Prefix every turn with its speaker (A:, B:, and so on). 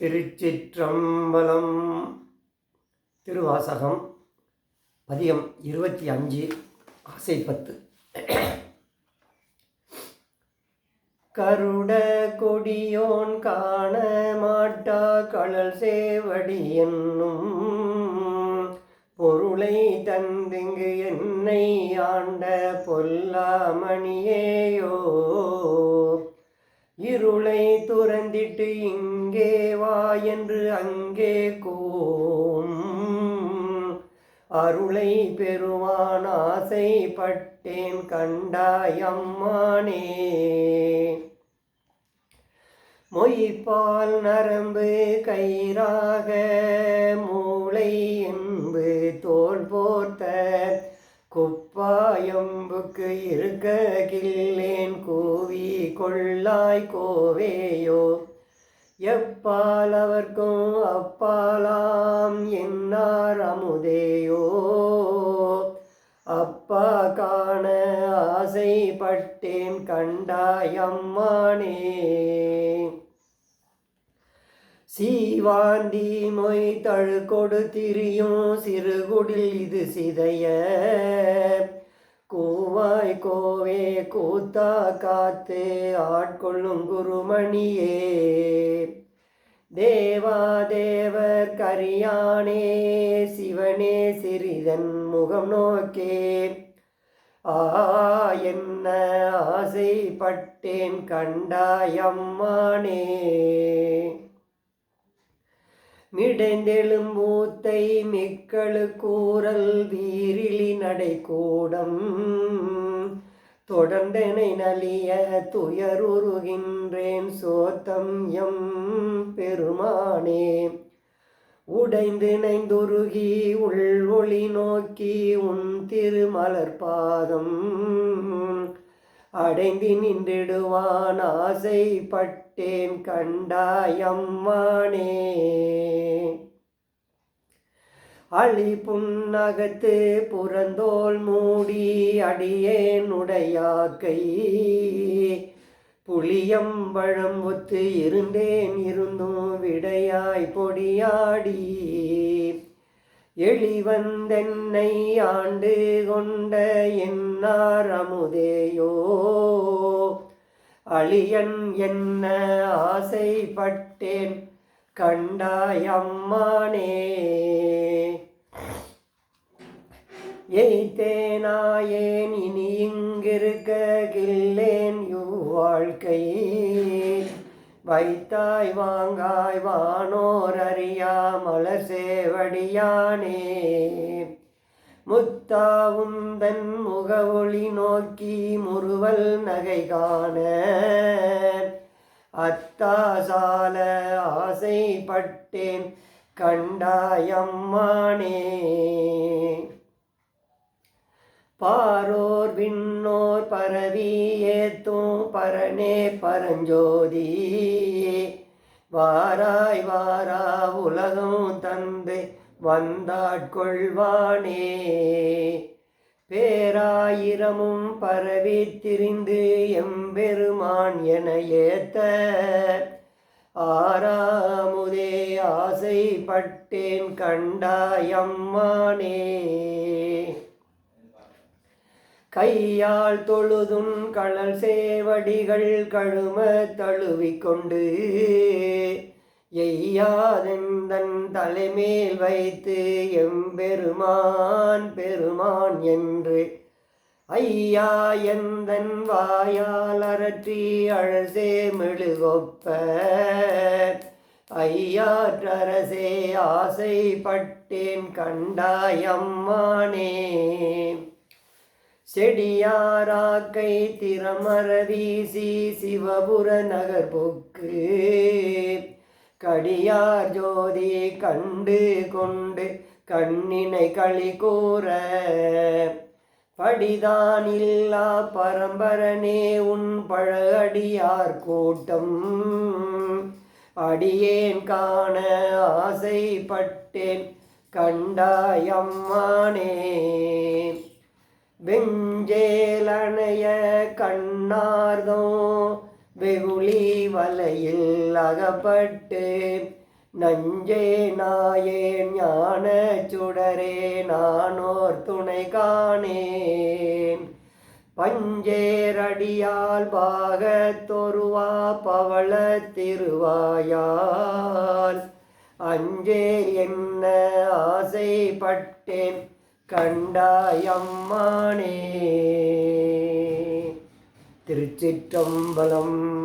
A: திருச்சிற்றம்பலம். திருவாசகம் பதியம் இருபத்தி அஞ்சு ஆசை பத்து. கருட கொடியோன் காண மாட்டா கடல் சேவடி என்னும் பொருளை தந்திங்கு என்னை ஆண்ட பொல்லாமணியேயோ. இருளை துறந்திட்டு இங்கே வா என்று அங்கே கோம். அருளை பெறுவான் ஆசைப்பட்டேன் கண்டாயம்மானே மொய்ப்பால் நரம்பு கயிறாக மூளை என்பு தோல் போர்த்த குப்பாயம்புக்கு இருக்க கில்லேன் கூவி கொள்ளாய் கோவேயோ. எப்பால் அவர்க்கும் அப்பாலாம் என்னார் அமுதேயோ. அப்பா காண ஆசைப்பட்டேன் கண்டாயம்மானே சீவாண்டி மொய் தழு கொடு திரியும் சிறுகுடில் இது சிதைய. கூவாய் கோவே கூத்தா காத்து ஆட்கொள்ளும் குருமணியே. தேவா தேவர் கரியானே சிவனே சிறிதன் முகம் நோக்கே. ஆ என்ன ஆசைப்பட்டேன் கண்டாயம்மானே மிடைந்தெழும் மூத்தை மிக்களு கூறல் வீரிலி நடைக்கூடம் தொடர்ந்தனை நலிய துயருருகின்றேன் சோத்தம் எம் பெருமானே. உடைந்து நைந்துருகி உள் ஒளி நோக்கி உன் திருமலர் பாதம் அடைந்து நின்றிடுவான் ஆசைப்பட்டேன் கண்டாயம்மானே அழி புன்னகத்து புறந்தோல் மூடி அடியேன் அடியேனுடையாக்கை புளியம்பழம் ஒத்து இருந்தேன் இருந்தும் விடையாய் பொடியாடி. எளிவந்தென்னை ஆண்டு கொண்ட என்னார் அமுதேயோ? அழியன் என்ன ஆசைப்பட்டேன் கண்டாயம்மானே எய்தேனாயேன் இனி இங்கிருக்க கில்லேன் யுவாழ்க்கை வைத்தாய் வாங்காய் வானோர் அறியா மலர் சேவடியானே முத்தாவும் முத்தாவுந்தன் முகவொளி நோக்கி முறுவல் நகை காண. அத்தாசால ஆசைப்பட்டேன் கண்டாயம்மானே பாரோர் விண்ணோர் பரவி ஏத்தும் பரனே பரஞ்சோதி. வாராய் வாரா உலகம் தந்து வந்தாட்கொள்வானே. பேராயிரமும் பரவி திரிந்து எம்பெருமான் என ஏத்த ஆறாமுதே ஆசைப்பட்டேன் கண்டாயம்மானே கையால் தொழுதும் களல் சேவடிகள் கழும தழுவிக்கொண்டு எய்யாதெந்தன் தலைமேல் வைத்து எம்பெருமான் பெருமான் என்று ஐயா எந்தன் வாயால் அரற்றி அழசே மெழுகொப்ப ஐயாற்றரசே ஆசைப்பட்டேன் கண்டாயம்மானே செடியாராக்கை திறமர வீசி சிவபுர நகர் பொக்கு கடியார் ஜோதி கண்டு கொண்டு கண்ணினை களி கூற. படிதான் இல்லா பரம்பரனே உன் பழடியார் கூட்டம். அடியேன் காண ஆசைப்பட்டேன் கண்டாயம்மானே வெஞ்சேலணைய கண்ணார்தோ வெகுளி வலையில் அகப்பட்டு நஞ்சே நாயேன் ஞான சுடரே நானோர் துணை காணேன். பஞ்சேரடியால் பாகத்தொருவா பவள திருவாயால் அஞ்சே என்ன ஆசைப்பட்டேன். கண்டாயம்மானே. திருச்சிற்றம்பலம்.